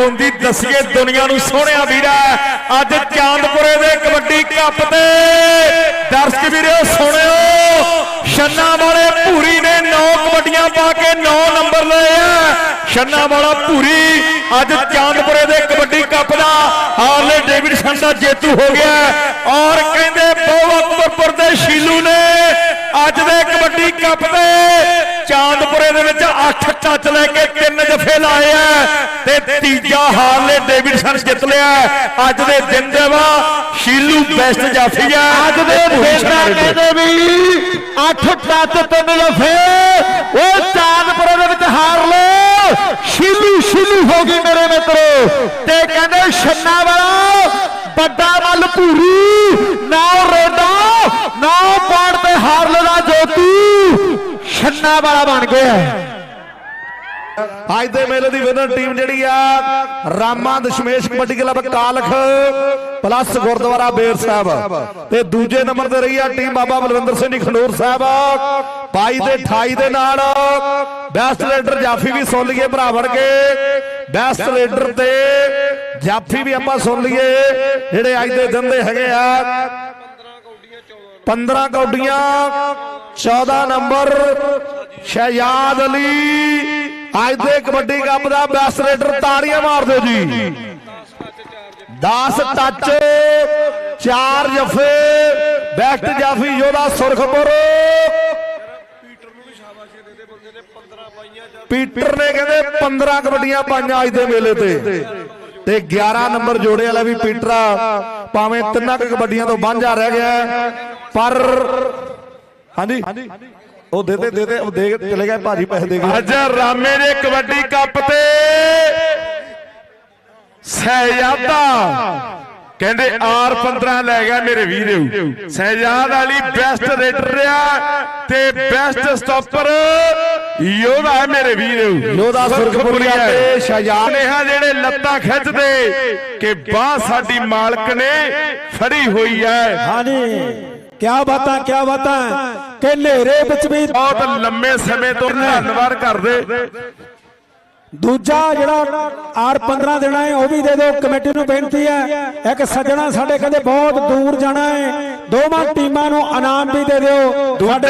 ਬੂੰਦੀ ਦਸੀਏ ਦੁਨੀਆ ਨੂੰ ਸੋਹਣਿਆ ਵੀਰਾ। ਅੱਜ ਚਾਂਦਪੁਰੇ ਦੇ ਕਬੱਡੀ ਕੱਪ ਤੇ ਦਰਸ਼ਕ ਵੀਰੋ ਸੁਣਿਓ, ਛੰਨਾ ਵਾਲੇ ਭੂਰੀ ਨੇ 9 ਕਬੱਡੀਆਂ ਪਾ ਕੇ 9 ਨੰਬਰ ਲਏ ਆ। ਛੰਨਾ ਵਾਲਾ ਭੂਰੀ ਅੱਜ ਚਾਂਦਪੁਰੇ ਦੇ ਕਬੱਡੀ ਕੱਪ ਦਾ ਹਾਰਲੇ ਡੇਵਿਡਸਨ ਦਾ ਜੇਤੂ ਹੋ ਗਿਆ। ਔਰ ਕਹਿੰਦੇ ਬਹੁ ਅਕਬਰਪੁਰ ਦੇ ਸ਼ੀਲੂ ਨੇ ਅੱਜ ਦੇ ਕਬੱਡੀ ਕੱਪ ਤੇ ਚਾਂਦਪੁਰੇ ਦੇ ਵਿੱਚ 8 ਟੱਚ ਲੈ ਕੇ ਤਿੰਨ ਜਫੇ ਲਾਏ ਆ ਤੇ ਤੀਜਾ ਹਾਰਲੇ ਡੇਵਿਡਸਨ ਜਿੱਤ ਲਿਆ। ਅੱਜ ਦੇ ਦਿਨ ਦੇ ਵਾ ਸ਼ੀਲੂ ਬੈਸਟ ਜਾਫੀ ਆ। ਅੱਜ ਦੇ ਫੇਸਾ ਕਹਿੰਦੇ ਵੀ 8 ਟੱਚ ਤਿੰਨ ਜਫੇ ਉਹ ਚਾਂਦਪੁਰ ਦੇ ਵਿੱਚ ਹਾਰ ਲੋ ਸ਼ੀਲੂ ਸ਼ੀਲੂ ਹੋ ਗਈ ਮੇਰੇ ਮਿੱਤਰੋ। ਤੇ ਕਹਿੰਦੇ ਛੰਨਾ ਵਾਲਾ ਵੱਡਾ ਮੱਲ ਭੂਰੀ ਨਾ ਰੋਡਾ ਨਾ ਪਾੜ ਤੇ ਹਾਰ ਲੈਦਾ ਜੋਤੂ। ਛੰਨਾ ਵਾਲਾ ਬਣ ਗਿਆ। ਅੱਜ ਦੇ ਮੇਲੇ ਦੀ ਵਿਨਰ ਟੀਮ ਜਿਹੜੀ ਆ, ਰਾਮਾ ਦਸ਼ਮੇਸ਼ ਕਬੱਡੀ ਕਲੱਬ ਕਾਲਖ ਪਲੱਸ ਗੁਰਦੁਆਰਾ ਬੇਰ ਸਾਹਿਬ। ਤੇ ਦੂਜੇ ਨੰਬਰ ਤੇ ਰਹੀ ਆ ਟੀਮ ਬਾਬਾ ਬਲਵਿੰਦਰ ਸਿੰਘ ਜੀ ਸਾਹਿਬ। 22 ਤੇ 28 ਦੇ ਨਾਲ ਬੈਸਟ ਲੀਡਰ ਜਾਫੀ ਵੀ ਸੁਣ ਲਈਏ, ਭਰਾ ਵੜ ਕੇ। ਬੈਸਟ ਲੀਡਰ ਤੇ ਜਾਫੀ ਵੀ ਆਪਾਂ ਸੁਣ ਲਈਏ, ਜਿਹੜੇ ਅੱਜ ਦੇ ਦਿਨ ਦੇ ਹੈਗੇ ਆ। 15 ਕੌਡੀਆਂ 14 ਨੰਬਰ, ਸ਼ਹਿਜਾਦ ਅਲੀ। ਅੱਜ ਦੇ ਕਬੱਡੀ ਕੱਪ ਦਾ ਬੈਸਟ ਰੇਡਰ ਤਾੜੀਆਂ ਮਾਰ ਦਿਓ ਜੀ। 10 ਟੱਚ 4 ਜਫੇ ਬੈਸਟ ਜਾਫੀ, ਯੋਧਾ ਸੁਰਖਪੁਰ। ਪੀਟਰ ਨੇ ਕਹਿੰਦੇ 15 ਕਬੱਡੀਆਂ ਪਾਈਆਂ ਅੱਜ ਦੇ ਮੇਲੇ ਤੇ। ਤੇ 11 ਨੰਬਰ ਜੋੜੇ ਵਾਲਾ ਵੀ ਪੀਟਰਾ ਭਾਵੇਂ ਤਿੰਨਾਂ ਕੁ ਕਬੱਡੀਆਂ ਤੋਂ ਵਾਂਝਾ ਰਹਿ ਗਿਆ ਪਰ ਹਾਂਜੀ? ਉਹ ਦੇ ਦੇ ਦੇ ਦੇ ਉਹ ਦੇ ਕੇ ਚਲੇ ਗਏ ਭਾਜੀ ਪੈਸੇ ਦੇ ਕੇ। ਅੱਜ ਰਾਮੇ ਦੇ ਕਬੱਡੀ ਕੱਪ ਤੇ ਸਹਿਜਾਦਾ ਕਹਿੰਦੇ ਆਰ 15 ਲੈ ਗਿਆ ਮੇਰੇ ਵੀਰੋ ਸਹਿਜਾਦ ਵਾਲੀ ਬੈਸਟ ਰੇਡਰ ਆ ਤੇ ਬੈਸਟ ਸਟਾਪਰ ਯੋਧਾ ਹੈ ਮੇਰੇ ਵੀਰੋ ਯੋਧਾ ਸੁਰਖਪੁਰੀਆ ਤੇ ਸ਼ਹਿਜਾਦ ਨੇ ਹਾਂ ਜਿਹੜੇ ਲੱਤਾਂ ਖਿੱਚਦੇ ਕਿ ਬਾਹ ਸਾਡੀ ਮਾਲਕ ਨੇ ਫੜੀ ਹੋਈ ਹੈ। ਹਾਂਜੀ। ਕਿਆ ਬਾਤਾਂ ਕਿਆ ਬਾਤਾਂ। ਕਿ ਹਨੇਰੇ ਵਿੱਚ ਵੀ ਬਹੁਤ ਲੰਮੇ ਸਮੇਂ ਤੋਂ ਧੰਨਵਾਦ ਕਰਦੇ। ਦੂਜਾ ਜਿਹੜਾ ਆਰ 15 ਦੇਣਾ ਹੈ ਉਹ ਵੀ ਦੇ ਦਿਓ ਕਮੇਟੀ ਨੂੰ ਬੇਨਤੀ ਹੈ ਇੱਕ ਸੱਜਣਾ ਸਾਡੇ ਕਹਿੰਦੇ ਬਹੁਤ ਦੂਰ ਜਾਣਾ ਹੈ। ਦੋਵਾਂ ਟੀਮਾਂ ਨੂੰ ਇਨਾਮ ਵੀ ਦੇ ਦਿਓ ਸਾਡੇ